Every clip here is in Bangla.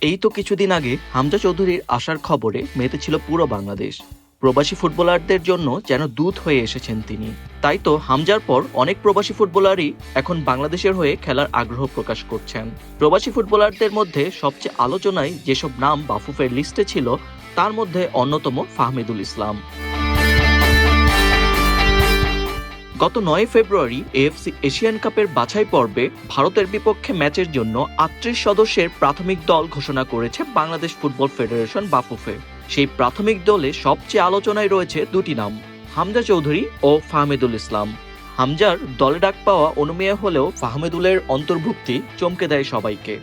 এই তো কিছুদিন আগে হামজা চৌধুরীর আসার খবরে মেতেছিল পুরো বাংলাদেশ। প্রবাসী ফুটবলারদের জন্য যেন দূত হয়ে এসেছেন তিনি। তাই তো হামজার পর অনেক প্রবাসী ফুটবলারই এখন বাংলাদেশের হয়ে খেলার আগ্রহ প্রকাশ করছেন। প্রবাসী ফুটবলারদের মধ্যে সবচেয়ে আলোচনায় যেসব নাম বাফুফের লিস্টে ছিল, তার মধ্যে অন্যতম ফাহমিদুল ইসলাম। গত নয় ফেব্রুয়ারি এএফসি এশিয়ান কাপের বাছাই পর্বে ভারতের বিপক্ষে ম্যাচের জন্য আটত্রিশ সদস্যের প্রাথমিক দল ঘোষণা করেছে বাংলাদেশ ফুটবল ফেডারেশন বাফুফে। সেই প্রাথমিক দলে সবচেয়ে আলোচনায় রয়েছে দুটি নাম, হামজা চৌধুরী ও ফাহমিদুল ইসলাম। হামজার দলে ডাক পাওয়া অনুমেয় হলেও ফাহমেদুলের অন্তর্ভুক্তি চমকে দেয় সবাইকে।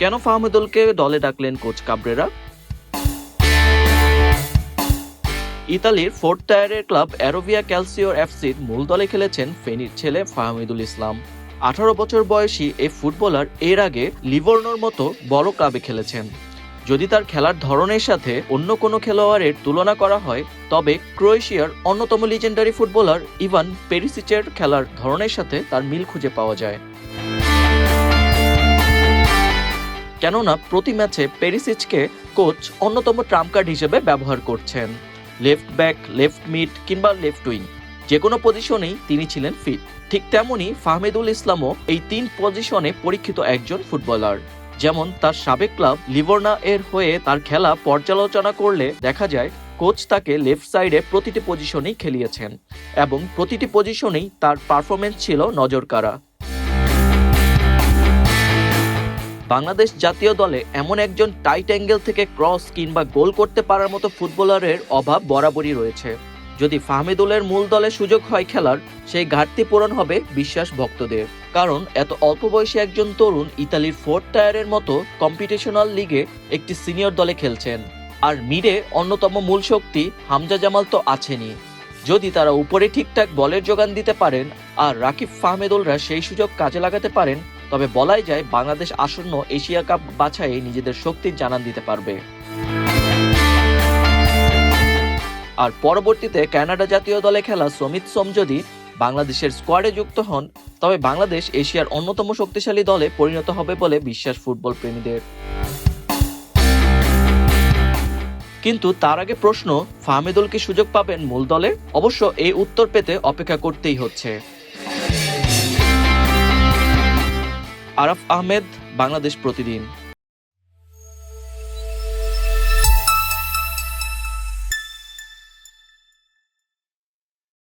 কেন ফাহমিদুলকে দলে ডাকলেন কোচ কাবরেরা? ইতালির ফোর্থ টায়ারের ক্লাব অ্যারোভিয়া ক্যালসিওর এফসির মূল দলে খেলেছেন ফেনীর ছেলে ফাহমিদুল ইসলাম। আঠারো বছর বয়সী এই ফুটবলার এর আগে লিভর্নোর মতো বড় ক্লাবে খেলেছেন। যদি তার খেলার ধরনের সাথে অন্য কোনো খেলোয়াড়ের তুলনা করা হয়, তবে ক্রোয়েশিয়ার অন্যতম লিজেন্ডারি ফুটবলার ইভান পেরিসিচের খেলার ধরনের সাথে তার মিল খুঁজে পাওয়া যায়। কেননা প্রতি ম্যাচে পেরিসিচকে কোচ অন্যতম ট্রাম্প কার্ড হিসেবে ব্যবহার করছেন। লেফট ব্যাক, লেফট মিড কিংবা লেফট উইং। যে কোনো পজিশনেই তিনি ছিলেন ফিট। ঠিক তেমনই ফাহমিদুল ইসলামও এই তিন পজিশনে পরীক্ষিত একজন ফুটবলার। যেমন তার সাবেক ক্লাব লিভর্না এর হয়ে তার খেলা পর্যালোচনা করলে দেখা যায়, কোচ তাকে লেফট সাইডে প্রতিটি পজিশনেই খেলিয়েছেন এবং প্রতিটি পজিশনেই তার পারফরমেন্স ছিল নজরকাড়া। বাংলাদেশ জাতীয় দলে এমন একজন টাইট অ্যাঙ্গেল থেকে ক্রস কিংবা গোল করতে পারার মতো ফুটবলারের অভাব বরাবরই রয়েছে। যদি ফাহমিদুলের মূল দলে সুযোগ হয় খেলার, সেই ঘাটতি পূরণ হবে বিশ্বাস ভক্তদের। কারণ এত অল্প বয়সী একজন তরুণ ইতালির ফোর্থ টায়ারের মতো কম্পিটিশনাল লিগে একটি সিনিয়র দলে খেলছেন। আর মিডে অন্যতম মূল শক্তি হামজা জামাল তো আছেনই। যদি তারা উপরে ঠিকঠাক বলের যোগান দিতে পারেন, আর রাকিব ফাহমেদুলরা সেই সুযোগ কাজে লাগাতে পারেন তবে বলাই যায় বাংলাদেশ আসন্ন এশিয়া কাপ বাছাইয়ে নিজেদের শক্তির জানান দিতে পারবে। আর পরবর্তীতে কানাডা জাতীয় দলে খেলা সমিত সোম যদি বাংলাদেশের স্কোয়াডে যুক্ত হন, তবে বাংলাদেশ এশিয়ার অন্যতম শক্তিশালী দলে পরিণত হবে বলে বিশ্বাস ফুটবল প্রেমীদের কিন্তু তার আগে প্রশ্ন, ফাহমিদুল কি সুযোগ পাবেন মূল দলে? অবশ্য এই উত্তর পেতে অপেক্ষা করতেই হচ্ছে। আরাফ আহমেদ বাংলাদেশ প্রতিদিন।